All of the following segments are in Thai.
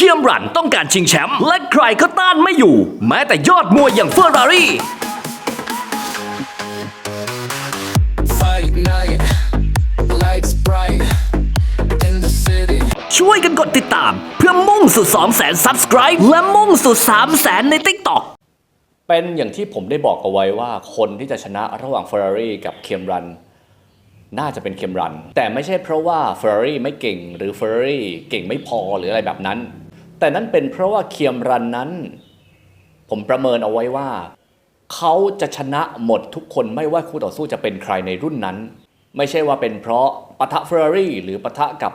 เคียมรันต้องการชิงแชมป์และใครก็ต้านไม่อยู่ แม้แต่ยอดมวยอย่างเฟอร์รารี่ Fight night, lights bright in the city. ช่วยกันกดติดตาม เพื่อมุ่งสู่ 2 0 0 0 0 0 subscribe และมุ่งสู่ 3 0 0 0 0 0 ใน TikTok เป็นอย่างที่ผมได้บอกเอาไว้ว่าคนที่จะชนะระหว่าง Ferrari กับเคมรันน่าจะเป็นเคมรัน แต่ไม่ใช่เพราะว่า Ferrari ไม่เก่งหรือ Ferrari เก่งไม่พอหรืออะไรแบบนั้น แต่นั่นเป็นเพราะว่าเคมรันนั้น ผมประเมินเอาไว้ว่า เขาจะชนะหมดทุกคนไม่ว่าคู่ต่อสู้จะเป็นใครในรุ่นนั้น ไม่ใช่ว่าเป็นเพราะปะทะ Ferrari หรือปะทะกับ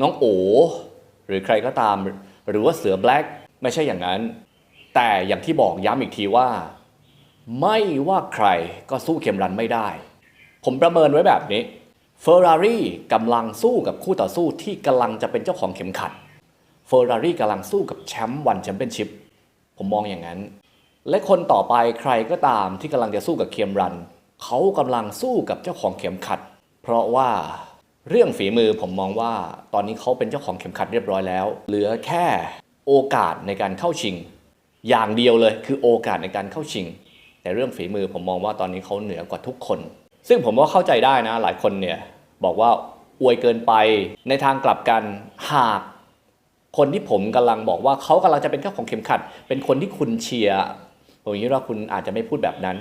น้องโอหรือใครก็ตาม หรือว่าเสือแบล็กไม่ใช่อย่างนั้น แต่อย่างที่บอกย้ำอีกทีว่า ไม่ว่าใครก็สู้เคมรันไม่ได้ ผมประเมินไว้แบบนี้เฟอร์รารี่กำลังสู้กับคู่ต่อสู้ที่กำลังจะเป็นเจ้าของเข็มขัด อร์รารี่กำลังสู้กับแชมป์วันแชมเปี้ยนชิพผมมองอย่างนั้น และคนต่อไปใครก็ตามที่กำลังจะสู้กับเคมรัน เขากำลังสู้กับเจ้าของเข็มขัด เพราะว่าเรื่องฝีมือผมมองว่าตอนนี้เขาเป็นเจ้าของเข็มขัดเรียบร้อยแล้ว เหลือแค่โอกาสในการเข้าชิง อย่างเดียวเลยคือโอกาสในการเข้าชิง แต่เรื่องฝีมือผมมองว่าตอนนี้เขาเหนือกว่าทุกคน ซึ่งผมว่าเข้าใจได้นะ หลายคนเนี่ยบอกว่าอวยเกินไปในทางกลับกันหาก คนที่ผมกำลังบอกว่าเขากำลังจะเป็นเจ้าของเข็มขัด เป็นคนที่คุณเชียร์ผมคิดว่าคุณอาจจะไม่พูดแบบนั้น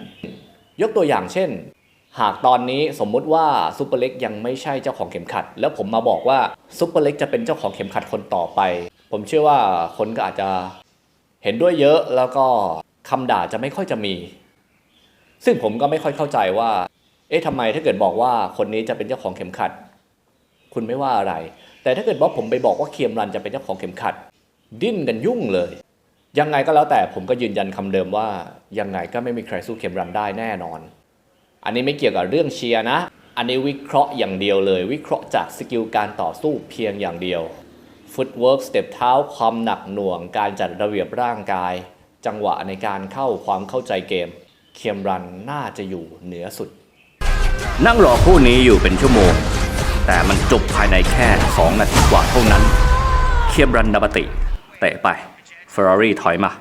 ยกตัวอย่างเช่น หากตอนนี้สมมุติว่าซูเปอร์เล็กยังไม่ใช่เจ้าของเข็มขัด แล้วผมมาบอกว่าซูเปอร์เล็กจะเป็นเจ้าของเข็มขัดคนต่อไป ผมเชื่อว่าคนก็อาจจะเห็นด้วยเยอะแล้วก็คำด่าจะไม่ค่อยจะมี ซึ่งผมก็ไม่ค่อยเข้าใจว่า เอ๊ะทำไมถ้าเกิดบอกว่าคนนี้จะเป็นเจ้าของเข็มขัด คุณไม่ว่าอะไร แต่ถ้าเกิดว่าผมไปบอกว่าเคียมรันจะเป็นเจ้าของเข็มขัด ดิ้นกันยุ่งเลย ยังไงก็แล้วแต่ผมก็ยืนยันคำเดิมว่า ยังไงก็ไม่มีใครสู้เข็มรันได้แน่นอน อันนี้ไม่เกี่ยวกับเรื่องเชียร์นะ อันนี้วิเคราะห์อย่างเดียวเลย วิเคราะห์จากสกิลการต่อสู้เพียงอย่างเดียวฟุตเวิร์กสเต็ปเท้าความหนักหน่วง การจัดระเบียบร่างกาย จังหวะในการเข้าความเข้าใจเกม เคียมรันน่าจะอยู่เหนือสุด นั่งรอคู่นี้อยู่เป็นชั่วโมง แต่มันจบภายในแค่ 2 นาทีกว่าเท่านั้น เคียมรันดาบติเตะไปเฟอร์รารี่ถอยมา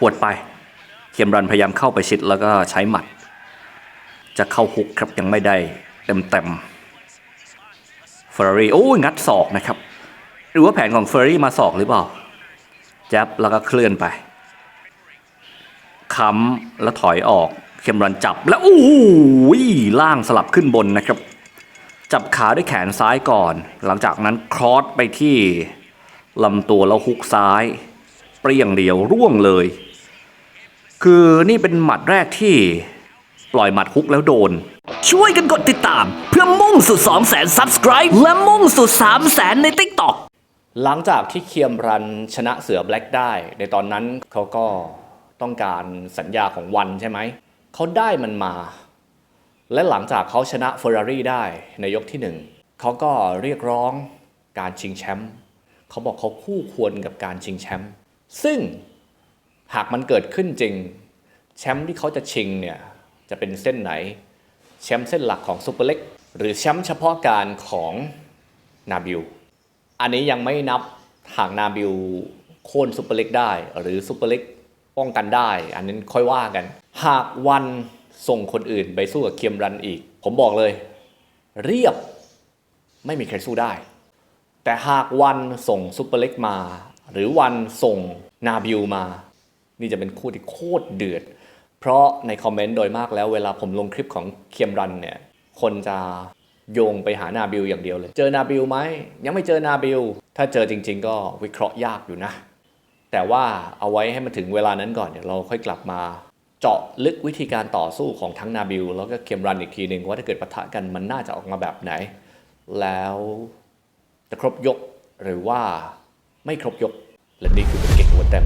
ปวดไป เคียมรันพยายามเข้าไปชิดแล้วก็ใช้หมัด จะเข้าฮุกครับยังไม่ได้เต็มเต็มเฟอร์รารี่โอ้ยงัดศอกนะครับ หรือว่าแผนของเฟอร์รารี่มาศอกหรือเปล่าจับแล้วก็เคลื่อนไป ค้ำแล้วถอยออกเคมรันจับแล้วอู้ยล่างสลับขึ้นบนนะครับ จับขาด้วยแขนซ้ายก่อน หลังจากนั้นครอสไปที่ลำตัวแล้วฮุกซ้าย เปรี้ยงเดียวร่วงเลย คือนี่เป็นหมัดแรกที่ปล่อยหมัดฮุกแล้วโดน ช่วยกันกดติดตาม เพื่อมุ่งสู่ 2 0 0 0 0 0 subscribe และมุ่งสู่ 3 0 0 0 0 0 ใน TikTok หลังจากที่เคียมรันชนะเสือแบล็กได้ ในตอนนั้นเขาก็ ต้องการสัญญาของวันใช่ไหม เขาได้มันมา และหลังจากเขาชนะเฟอร์รารี่ได้ในยกที่หนึ่งเขาก็เรียกร้องการชิงแชมป์เขาบอกเขาคู่ควรกับการชิงแชมป์ซึ่งหากมันเกิดขึ้นจริง แชมป์ที่เขาจะชิงเนี่ย จะเป็นเส้นไหน แชมป์เส้นหลักของซูเปอร์เล็กหรือแชมป์เฉพาะการของนาบิลอันนี้ยังไม่นับหากนาบิลโค่นซูเปอร์เล็กได้ หรือซูเปอร์เล็ก ป้องกันได้ อันนั้นค่อยว่ากัน หากวันส่งคนอื่นไปสู้กับเคียมรันอีก ผมบอกเลย เรียบไม่มีใครสู้ได้ แต่หากวันส่งซูเปอร์เล็กมา หรือวันส่งนาบิลมา นี่จะเป็นคู่ที่โคตรเดือด เพราะในคอมเมนต์โดยมากแล้วเวลาผมลงคลิปของเคียมรันเนี่ย คนจะโยงไปหานาบิลอย่างเดียวเลย เจอนาบิลไหม ยังไม่เจอนาบิล ถ้าเจอจริง ๆ ก็วิเคราะห์ยากอยู่นะ แต่ว่าเอาไว้ให้มันถึงเวลานั้นก่อนเดี๋ยวเราค่อยกลับมา เจาะลึกวิธีการต่อสู้ของทั้งนาบิล แล้วก็เคียมรันอีกทีหนึ่งว่าถ้าเกิดปะทะกันมันน่าจะออกมาแบบไหน แล้วจะครบยกหรือว่าไม่ครบยกและนี่คือเป็นเก่งหัวเต็ม